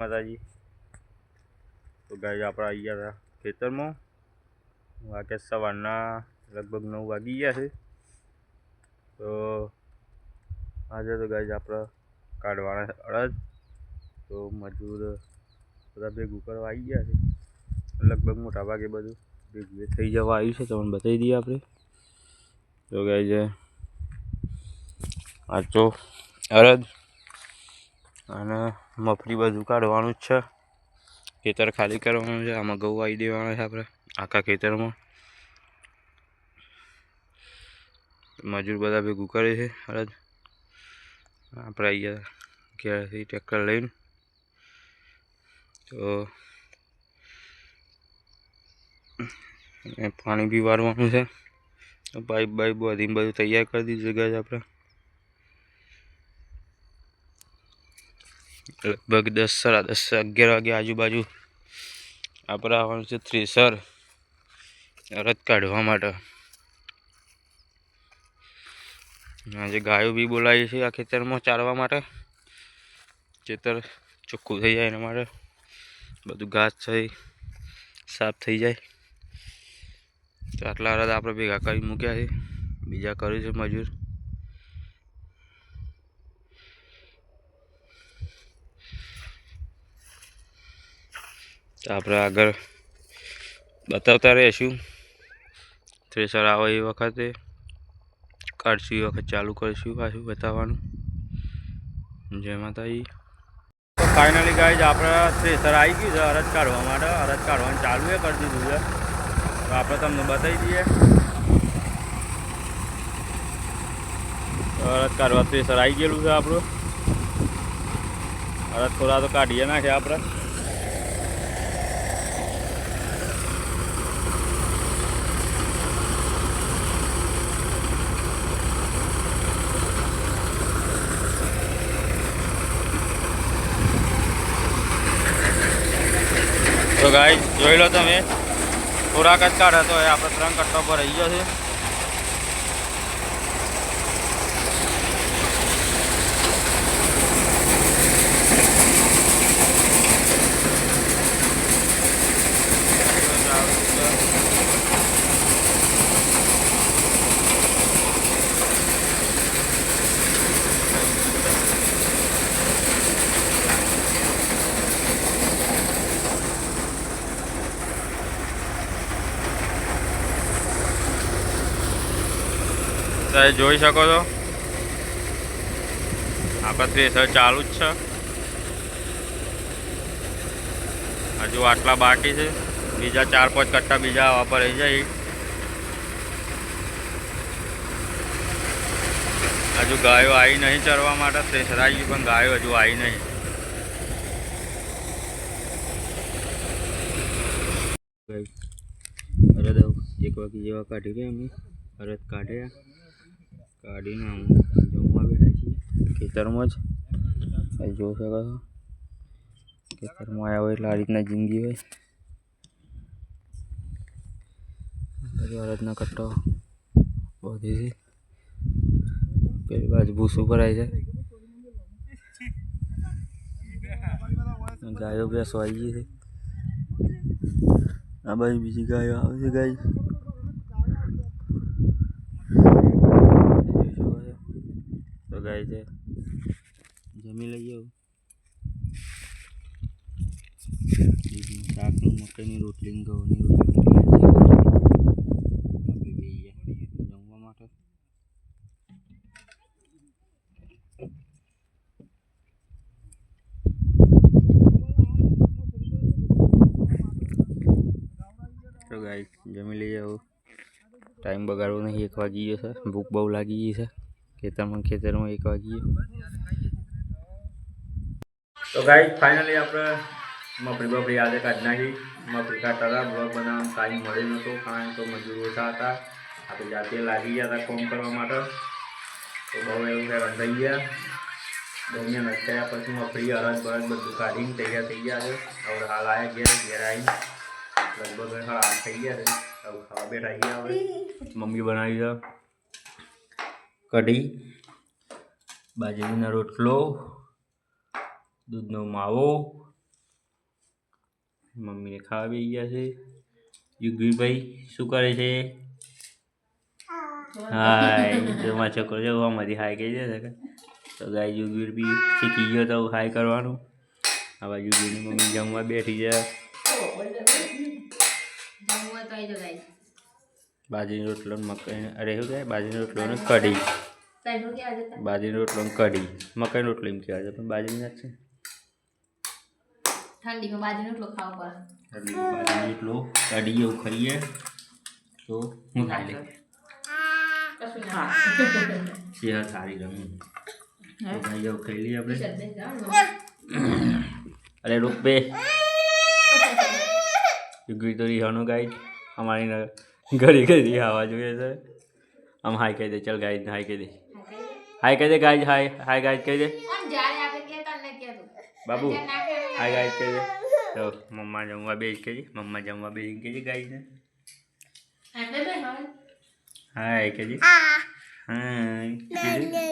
માતાજી તો ગાય આપણે આવી ગયા હતા ખેતરમાં વાગે સવારના લગભગ નવ વાગી ગયા છે તો આજે તો ગાય આપણે કાઢવાના છે અડદ તો મજૂર બધા ભેગું કરવા આવી ગયા છે લગભગ મોટા ભાગે બધું ભેગું થઈ જવા આવ્યું છે તમને બતાવી દઈએ આપણે તો ગાય છે આ તો અડદ અને મફરી બધું કાઢવાનું જ છે. ખેતર ખાલી કરવાનું છે. આમાં ઘઉં આવી દેવાના છે આપણે, આખા ખેતરમાં. મજૂર બધા ભેગું કરે છે. અરજ આપણે આવી ગયા ઘેરથી ટ્રેક્ટર લઈને. તો પાણી બી વારવાનું છે. પાઇપ બાઇપ બધી બધું તૈયાર કરી દીધું છે ગાય આપણે. લગભગ દસ સાડા દસ અગિયાર વાગે આજુબાજુ આપણે આવવાનું છે થ્રેસર રથ કાઢવા માટે. આજે ગાયો બી બોલાવી છે આ ખેતરમાં ચારવા માટે. ખેતર ચોખ્ખું થઈ જાય એના માટે. બધું ઘાસ થઈ, સાફ થઈ જાય. તો આટલા અરદ આપણે ભેગા કરી મૂક્યા છે. બીજા કર્યું છે મજૂર. તો આપણે આગળ બતાવતા રહીશું. થ્રેસર આવે એ વખતે. કાઢશું એ વખત ચાલુ કરીશું પાછું બતાવવાનું. જય માતાજી. તો ફાઇનલી ગાઈઝ આપણે થ્રેસર આવી ગયું છે અરજ કાઢવા માટે. અરજ કાઢવાનું ચાલુ એ કરી દીધું છે. તો આપણે તમને બતાવી દઈએ. અરજ કાઢવા થ્રેસર આવી ગયેલું છે આપણું. અરજ થોડા તો કાઢીએ નાખે આપણે. ગાય જોઈ લો તમે. પૂરા જ હતો એ આપણે ત્રણ કટ્ટા પર રહી ગયો છે તમે જોઈ શકો છો. આપણા થ્રેસર ચાલુ જ છે. હજુ આટલા બાકી છે. બીજા ચાર પાંચ કટ્ટા બીજા આવા પર રહી જાય. હજુ ગાયો આવી નહીં ચરવા માટે થ્રેસર આવી ગયું પણ ગાયો હજુ આવી નહીં. અરદ એક વાગે જેવા કાઢી ગયા અમે. અરદ કાઢ્યા. કાઢીને આમ જમવા બેઠા છીએ. ખેતરમાં જ. અહીં જોઈ શકો છો. ખેતરમાં આવ્યા હોય એટલે આ રીતના જિંદગી હોય. પછી અરદના કટ્ટો બધી છે. પેલી બાજુ ભૂસું ભરાય છે. ગાયો ભેંસો આવી ગઈ છે. આ બાજુ બીજી ગાયો આવે છે ગાય જોઈ શકો છો. ગાય છે. જમી લઈએ શાકનું, મકાઈની રોટલી, ઘઉંની રોટલી. જમવા માટે. ગાય જમી લઈએ આવું ટાઈમ બગાડવો નહીં, એક વાગી ગયો છે. ભૂખ બહુ લાગી ગઈ છે. ખેતરમાં ને ખેતરમાં એક વાગી ગયો તો ગાઈ ફાઇનલી આપણે મફળી બફળી આજે કાઢી નાખી મફળી કાઢતા હતા બ્લોગ બનાવવાનો ટાઈમ મળ્યો નહોતો કારણ કે મજૂર ઓછા હતા આપણે જાતે લાગી ગયા હતા કોમ કરવા માટે તો બહુ એવું હેરાન થઈ ગયા દહીંને નચાયા પછી મફળી અરજ બરજ બધું કાઢીને તૈયાર થઈ ગયા છે હવે હાલ આવ્યા ઘેર ઘેર આવીને લગભગ હા આઠ થઈ ગયા છે હવે ખાવા બેઠા ગયા હવે મમ્મી બનાવી છે કઢી, બાજરીનો રોટલો, દૂધનો માવો, મમ્મીને ખાવા બી ગયા છે. યુગીભાઈ શું કરે છે? હાય જો મારો છોકરો જો અમારી હાય કહી દે તો ગાય યુગવીર બી શીખી ગયો તો હાય કરવાનું. હવે યુગવીરની મમ્મી જમવા બેઠી જાય જમવા તો આવી guys. બાજરીનો રોટલો મકાઈ અરે શું કહેવાય બાજરીનો રોટલો ને કઢી? બાજરીનો રોટલો ને કઢી. મકાઈનો રોટલો એમ કહેવાય. છે પણ બાજરી ના છે. ઠંડીમાં બાજરીનો રોટલો ખાવો પડે. બાજરીનો રોટલો કઢી એવું ખાઈએ તો હું ખાઈ લે સેહત સારી રમી. ભાઈ એવું ખાઈ લઈએ આપણે. અરે રૂપે બે. યુગવી તો રિહાનો ગાઈ અમારી ન- ઘડી ઘડી આવા જોઈએ છે આમ હાય કહી દે ચાલ ગાઈ હાય કહી દે હાય કહી દે ગાઈ હાય હાય ગાઈ કહી દે આમ જ્યારે આપણે કહેતા ને કહેતું. બાબુ જ્યારે ના કહેતા હાય ગાઈ કહી દે તો મમ્મા જમવા બે કહી મમ્મા જમવા બે કહી દે ગાઈને આપણે બે હવે. હાય કહી હાય કહી દે